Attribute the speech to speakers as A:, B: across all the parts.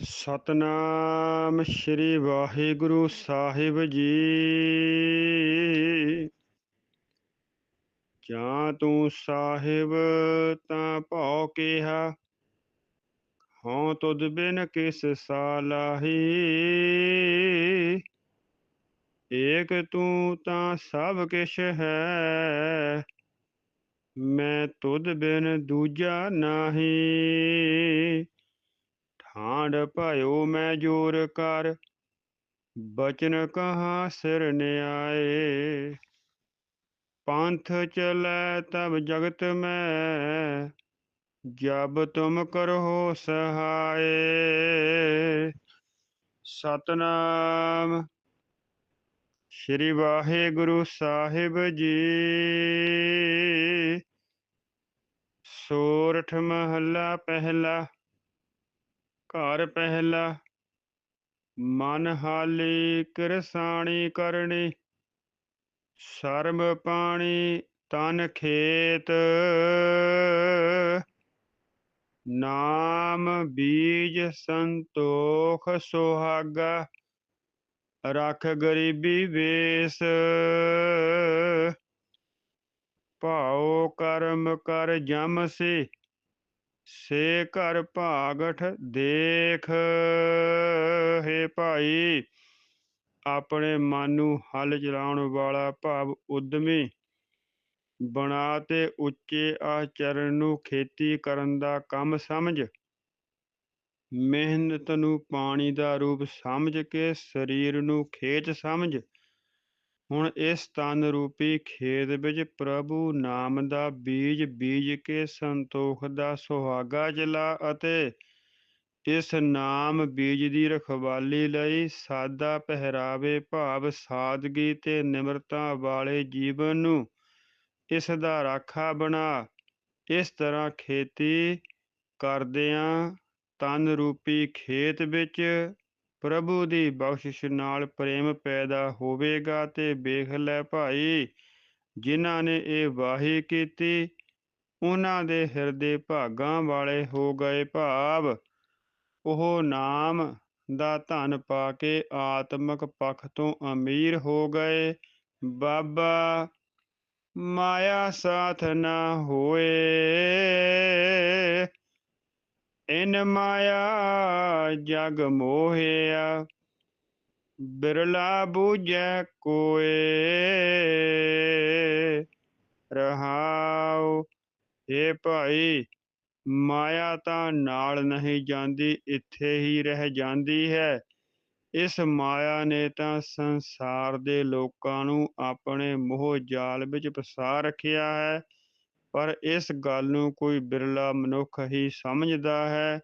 A: ਸਤਨਾਮ ਸ੍ਰੀ ਵਾਹਿਗੁਰੂ ਸਾਹਿਬ ਜੀ। ਜਾਂ ਤੂੰ ਸਾਹਿਬ, ਤਾਂ ਭਉ ਕਿਹਾ, ਹਉ ਤੁਧ ਬਿਨ ਕਿਸ ਸਾਲਾਹੀ ਏਕ ਤੂੰ ਤਾਂ ਸਭ ਕਿਛ ਹੈ, ਮੈਂ ਤੁਧ ਬਿਨ ਦੂਜਾ ਨਾਹੀ। ਠਾਂਡ ਭਇਓ ਮੈਂ ਜੋਰ ਕਰ, ਬਚਨ ਕਹਾ ਸਿਰ ਨਿਆਏ। ਪੰਥ ਚਲੈ ਤਬ ਜਗਤ ਮੈਂ, ਜਬ ਤੁਮ ਕਰੋ ਸਹਾਏ। ਸਤਨਾਮ ਸ੍ਰੀ ਵਾਹਿਗੁਰੂ ਸਾਹਿਬ ਜੀ। ਸੋਰਠ ਮਹੱਲਾ ਪਹਿਲਾ ਘਰ ਪਹਿਲਾ, ਮਨ ਹਾਲੀ ਕਿਰਸਾਣੀ ਕਰਨੀ, ਸ਼ਰਮ ਪਾਣੀ ਤਨ ਖੇਤ। ਨਾਮ ਬੀਜ ਸੰਤੋਖ ਸੁਹਾਗਾ, ਰੱਖ ਗਰੀਬੀ ਵੇਸ। ਭਾਉ ਕਰਮ ਕਰ ਜਮ ਸੇ ਸੇ ਘਰ ਭਾਗਠ ਦੇਖ, ਹੈ ਭਾਈ, ਆਪਣੇ ਮਨ ਨੂੰ ਹਲ ਚਲਾਉਣ ਵਾਲਾ ਭਾਵ ਉਦਮੀ ਬਣਾ ਤੇ ਉੱਚੇ ਆਚਰਨ ਨੂੰ ਖੇਤੀ ਕਰਨ ਦਾ ਕੰਮ ਸਮਝ। ਮਿਹਨਤ ਨੂੰ ਪਾਣੀ ਦਾ ਰੂਪ ਸਮਝ ਕੇ ਸਰੀਰ ਨੂੰ ਖੇਤ ਸਮਝ। ਹੁਣ ਇਸ ਤਨ ਰੂਪੀ ਖੇਤ ਵਿੱਚ ਪ੍ਰਭੂ ਨਾਮ ਦਾ ਬੀਜ ਬੀਜ ਕੇ ਸੰਤੋਖ ਦਾ ਸੁਹਾਗਾ ਜਲਾ ਅਤੇ ਇਸ ਨਾਮ ਬੀਜ ਦੀ ਰਖਵਾਲੀ ਲਈ ਸਾਦਾ ਪਹਿਰਾਵੇ, ਭਾਵ, ਸਾਦਗੀ ਤੇ ਨਿਮਰਤਾ ਵਾਲੇ ਜੀਵਨ ਨੂੰ ਇਸ ਦਾ ਰਾਖਾ ਬਣਾ। ਇਸ ਤਰ੍ਹਾਂ ਖੇਤੀ ਕਰਦਿਆਂ ਤਨ ਰੂਪੀ ਖੇਤ ਵਿੱਚ ਪ੍ਰਭੂ ਦੀ ਬਖਸ਼ਿਸ਼ ਨਾਲ ਪ੍ਰੇਮ ਪੈਦਾ ਹੋਵੇਗਾ ਤੇ ਵੇਖ ਲੈ ਭਾਈ, ਜਿਨ੍ਹਾਂ ਨੇ ਇਹ ਵਾਹੀ ਕੀਤੀ, ਉਹਨਾਂ ਦੇ ਹਿਰਦੇ ਭਾਗਾਂ ਵਾਲੇ ਹੋ ਗਏ ਭਾਵ। ਉਹ ਨਾਮ ਦਾ ਧਨ ਪਾ ਕੇ ਆਤਮਿਕ ਪੱਖ ਤੋਂ ਅਮੀਰ ਹੋ ਗਏ। ਬਾਬਾ, ਮਾਇਆ ਸਾਥ ਨਾ ਹੋਏ। ਇਨ ਮਾਇਆ ਜਗ ਮੋਹਿਆ, ਬਿਰਲਾ ਬੂਝੈ ਕੋਏ। ਰਹਾਉ ਏ ਭਾਈ, ਮਾਇਆ ਤਾਂ ਨਾਲ ਨਹੀਂ ਜਾਂਦੀ, ਇੱਥੇ ਹੀ ਰਹਿ ਜਾਂਦੀ ਹੈ। ਇਸ ਮਾਇਆ ਨੇ ਤਾਂ ਸੰਸਾਰ ਦੇ ਲੋਕਾਂ ਨੂੰ ਆਪਣੇ ਮੋਹ ਜਾਲ ਵਿੱਚ ਫਸਾ ਰੱਖਿਆ ਹੈ। ਪਰ ਇਸ ਗੱਲ ਨੂੰ ਕੋਈ ਬਿਰਲਾ ਮਨੁੱਖ ਹੀ ਸਮਝਦਾ ਹੈ।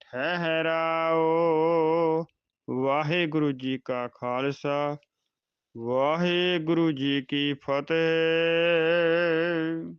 A: ਠਹਿਰਾਓ, ਵਾਹਿਗੁਰੂ ਜੀ ਕਾ ਖਾਲਸਾ, ਵਾਹਿਗੁਰੂ ਜੀ ਕੀ ਫਤਿਹ।